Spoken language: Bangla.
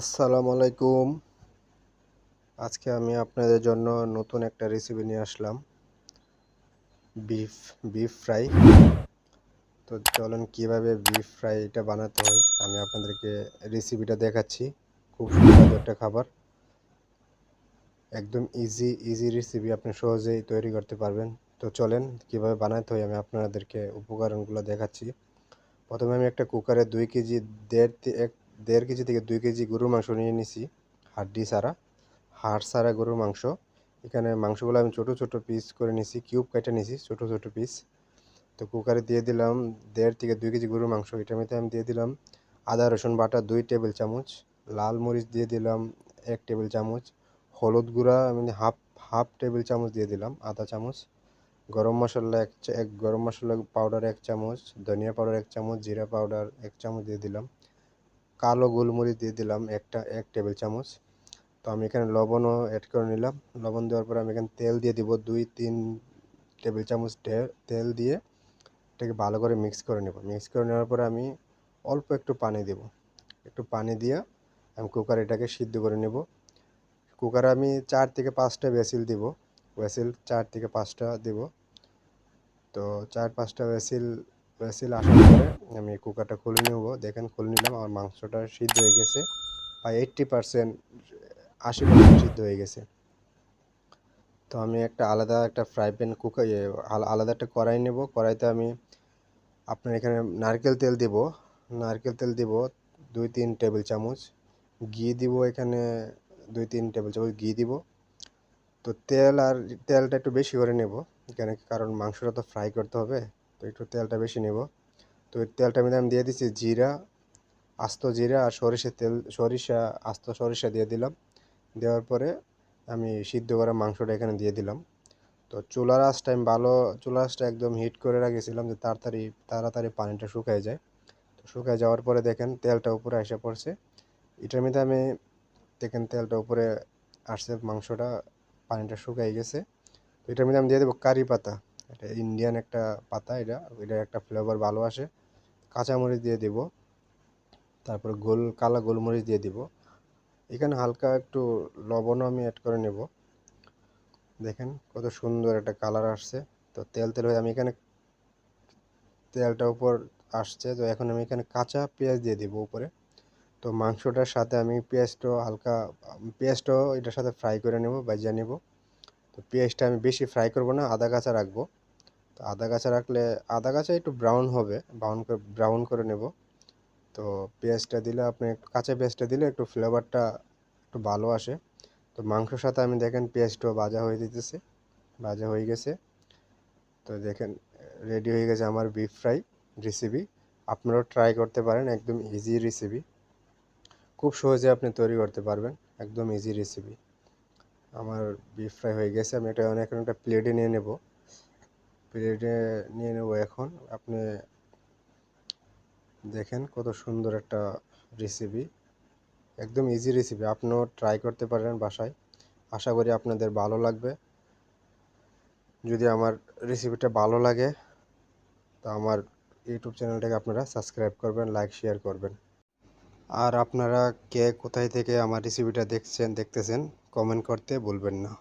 আসসালামু আলাইকুম। আজকে আমি আপনাদের জন্য নতুন একটা রেসিপি নিয়ে আসলাম। বিফ বিফ ফ্রাই তো চলেন কীভাবে বিফ ফ্রাইটা বানাতে হয়, আমি আপনাদেরকে রেসিপিটা দেখাচ্ছি। খুব সুন্দর একটা খাবার। একদম ইজি ইজি রেসিপি আপনি সহজেই তৈরি করতে পারবেন। তো চলেন কীভাবে বানাতে হয়, আমি আপনাদেরকে উপকরণগুলো দেখাচ্ছি। প্রথমে আমি একটা কুকারে দুই কেজি দেড় এক দেড় কেজি থেকে দুই কেজি গরুর মাংস নিয়ে নিছি, হাড্ডি সারা হাড় সারা গরুর মাংস। এখানে মাংসগুলো আমি ছোটো ছোটো পিস করে নিছি কিউব কেটে নিছি, ছোটো ছোটো পিস তো কুকারে দিয়ে দিলাম দেড় থেকে দুই কেজি গরুর মাংস। এটার মধ্যে আমি দিয়ে দিলাম আদা, রসুন বাটা, দুই টেবিল চামচ। লাল মরিচ দিয়ে দিলাম এক টেবিল চামচ। হলুদ গুঁড়া, আমি হাফ হাফ টেবিল চামচ দিয়ে দিলাম আধা চামচ। গরম মশলা এক এক গরম মশলা পাউডার এক চামচ। ধনিয়া পাউডার এক চামচ, জিরা পাউডার এক চামচ দিয়ে দিলাম। কালো গোলমরিচ দিয়ে দিলাম একটা, এক টেবিল চামচ। তো আমি এখানে লবণও অ্যাড করে নিলাম। লবণ দেওয়ার পরে আমি এখানে তেল দিয়ে দিব দুই, তিন টেবিল চামচ তেল দিয়ে এটাকে ভালো করে মিক্স করে নেব। মিক্স করে নেওয়ার পরে আমি অল্প একটু পানি দেব। একটু পানি দিয়ে আমি কুকার এটাকে সিদ্ধ করে নেব। কুকারে আমি চার থেকে পাঁচটা ভেসিল দিব। ভেসিল চার থেকে পাঁচটা দেব। তো চার, পাঁচটা ভেসিল ভেসিল আসার পরে আমি কুকারটা খুলে নেব। দেখেন, খুলে নিলাম, আমার মাংসটা সিদ্ধ হয়ে গেছে। বা এইট্টি পারসেন্ট আশি পার্সেন্ট সিদ্ধ হয়ে গেছে। তো আমি একটা আলাদা একটা ফ্রাই প্যান কুকার আলাদা একটা কড়াই নেব। কড়াইতে আমি আপনার এখানে নারকেল তেল দিব। নারকেল তেল দিব দুই তিন টেবিল চামচ। ঘি দিব এখানে দুই তিন টেবিল চামচ ঘি দিব। তো তেল আর তেলটা একটু বেশি করে নেব এখানে কারণ মাংসটা তো ফ্রাই করতে হবে। তো একটু তেলটা বেশি নেব। তো তেলটা মধ্যে আমি দিয়ে দিচ্ছি জিরা, আস্ত জিরা আর সরিষার তেল, সরিষা, আস্ত সরিষা দিয়ে দিলাম। দেওয়ার পরে আমি সিদ্ধ করা মাংসটা এখানে দিয়ে দিলাম। তো চুলার আঁচটা আমি ভালো, চুলার আঁচটা একদম হিট করে রাখেছিলাম যে তাড়াতাড়ি তাড়াতাড়ি পানিটা শুকায় যায়। তো শুকায় যাওয়ার পরে দেখেন তেলটা উপরে এসে পড়ছে। এটার মধ্যে আমি দেখেন তেলটা উপরে আসছে, মাংসটা পানিটা শুকাই গেছে। তো এটার মধ্যে আমি দিয়ে দেবো কারি পাতা। এটা ইন্ডিয়ান একটা পাতা এটা, এটার একটা ফ্লেভার ভালো আসে। কাঁচামরিচ দিয়ে দেব, তারপর গোল, কালা গোলমরিচ দিয়ে দিব। এখানে হালকা একটু লবণও আমি অ্যাড করে নেব। দেখেন কত সুন্দর একটা কালার আসছে। তো তেল তেল হয়ে আমি এখানে তেলটা উপর আসছে, তো এখন আমি এখানে কাঁচা পেঁয়াজ দিয়ে দিব উপরে। তো মাংসটার সাথে আমি পেঁয়াজটাও হালকা, পেঁয়াজটাও এটার সাথে ফ্রাই করে নেব বাজিয়ে নেব। তো পেঁয়াজটা আমি বেশি ফ্রাই করব না, আদা কাঁচা রাখব। তো আদা কাঁচা রাখলে, আদা কাঁচা একটু ব্রাউন হবে ব্রাউন করে ব্রাউন করে নেব। তো পেঁয়াজটা দিলে আপনি, কাঁচা পেঁয়াজটা দিলে একটু ফ্লেভারটা একটু ভালো আসে। তো মাংসর সাথে আমি দেখেন পেঁয়াজটাও ভাজা হয়ে দিতেছে ভাজা হয়ে গেছে। তো দেখেন রেডি হয়ে গেছে আমার বিফ ফ্রাই রেসিপি আপনারাও ট্রাই করতে পারেন, একদম ইজি রেসিপি খুব সহজে আপনি তৈরি করতে পারবেন, একদম ইজি রেসিপি আমার বিফ ফ্রাই হয়ে গেছে, আমি এটা অনেক একটা প্লেটে নিয়ে নেব। প্লেটে নিয়ে নেব এখন। আপনি দেখেন কত সুন্দর একটা রেসিপি একদম ইজি রেসিপি আপনিও ট্রাই করতে পারেন বাসায়। আশা করি আপনাদের ভালো লাগবে। যদি আমার রেসিপিটা ভালো লাগে, তো আমার ইউটিউব চ্যানেলটাকে আপনারা সাবস্ক্রাইব করবেন লাইক শেয়ার করবেন। আর আপনারা কে কোথায় থেকে আমার রেসিপিটা দেখছেন, দেখতেছেন কমেন্ট করতে ভুলবেন না।